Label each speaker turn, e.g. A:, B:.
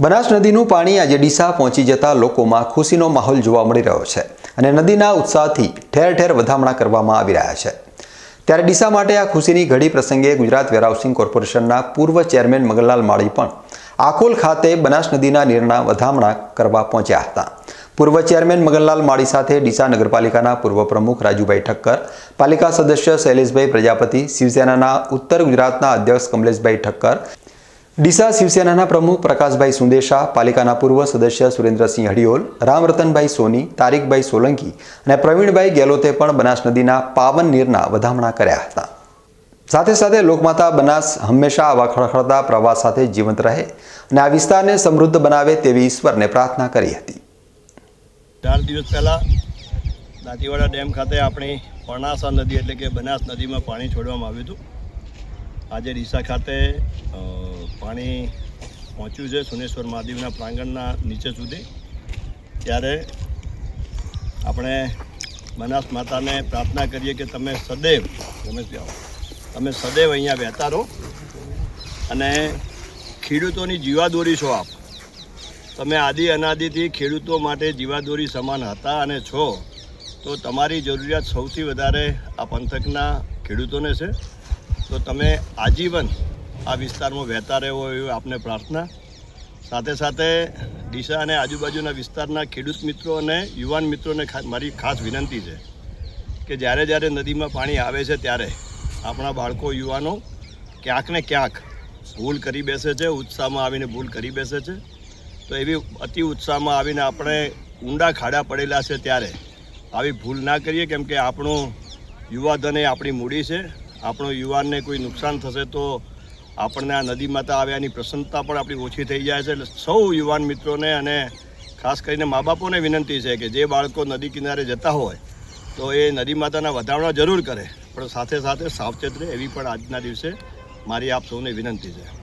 A: બનાસ નદીનું પાણી આજે ડીસા પહોંચી જતા લોકોમાં ખુશીનો માહોલ જોવા મળી રહ્યો છે અને નદીના ઉત્સાહથી ઠેર ઠેર વધામણા કરવામાં આવી રહ્યા છે. ત્યારે ડીસા માટે આ ખુશીની ઘડી પ્રસંગે ગુજરાત વેરહાઉસિંગ કોર્પોરેશનના પૂર્વ ચેરમેન મગનલાલ માળી પણ આકોલ ખાતે બનાસ નદીના નીરના વધામણા કરવા પહોંચ્યા હતા. પૂર્વ ચેરમેન મગનલાલ માળી સાથે ડીસા નગરપાલિકાના પૂર્વ પ્રમુખ રાજુભાઈ ઠક્કર, પાલિકા સદસ્ય શૈલેષભાઈ પ્રજાપતિ, શિવસેનાના ઉત્તર ગુજરાતના અધ્યક્ષ કમલેશભાઈ ઠક્કર ડીસા શિવસેનાના પ્રમુખ પ્રકાશભાઈ સુંદેશા, પાલિકાના પૂર્વ સદસ્ય સુરેન્દ્રસિંહ હડિયોલ રામરતનભાઈ સોની તારીકભાઈ સોલંકી અને પ્રવીણભાઈ ગેલોતે પણ બનાસ નદીના પાવન નીરના વધામણા કર્યા હતા. સાથે સાથે લોકમાતા બનાસ હંમેશા આવા ખળખળતા પ્રવાહ સાથે જીવંત રહે અને આ વિસ્તારને સમૃદ્ધ બનાવે તેવી ઈશ્વરને પ્રાર્થના કરી હતી.
B: ચાર દિવસ પહેલાં દાંતીવાડા ડેમ ખાતે આપણી પરણાસા નદી એટલે કે બનાસ નદીમાં પાણી છોડવામાં આવ્યું હતું. આજે ડીસા ખાતે પાણી પહોંચ્યું છે સુનેશ્વર મહાદેવના પ્રાંગણના નીચે સુધી. ત્યારે આપણે બનાસ માતાને પ્રાર્થના કરીએ કે તમે સદૈવ તમે તમે સદૈવ અહીંયા વહેતા રહો અને ખેડૂતોની જીવાદોરી છો આપ. તમે આદિ અનાદિથી ખેડૂતો માટે જીવાદોરી સમાન હતા અને છો, તો તમારી જરૂરિયાત સૌથી વધારે આ પંથકના ખેડૂતોને છે. તો તમે આજીવન આ વિસ્તારમાં વહેતા રહેવો એવી આપને પ્રાર્થના. સાથે સાથે ડીસા અને આજુબાજુના વિસ્તારના ખેડૂત મિત્રો અને યુવાન મિત્રોને મારી ખાસ વિનંતી છે કે જ્યારે જ્યારે નદીમાં પાણી આવે છે ત્યારે આપણા બાળકો, યુવાનો ક્યાંક ને ક્યાંક ભૂલ કરી બેસે છે, ઉત્સાહમાં આવીને ભૂલ કરી બેસે છે. તો એવી અતિ ઉત્સાહમાં આવીને આપણે ઊંડા ખાડા પડેલા છે ત્યારે આવી ભૂલ ના કરીએ, કેમ કે આપણું યુવાધન એ આપણી મૂડી છે. આપણો યુવાનને કોઈ નુકસાન થશે તો આપણને આ નદી માતા આવ્યાની પ્રસન્નતા પણ આપણી ઓછી થઈ જાય છે. એટલે સૌ યુવાન મિત્રોને અને ખાસ કરીને મા બાપોને વિનંતી છે કે જે બાળકો નદી કિનારે જતા હોય, તો એ નદી માતાના વધારણા જરૂર કરે. પણ સાથે સાથે સાવચેત રહે એવી પણ આજના દિવસે મારી આપ સૌને વિનંતી છે.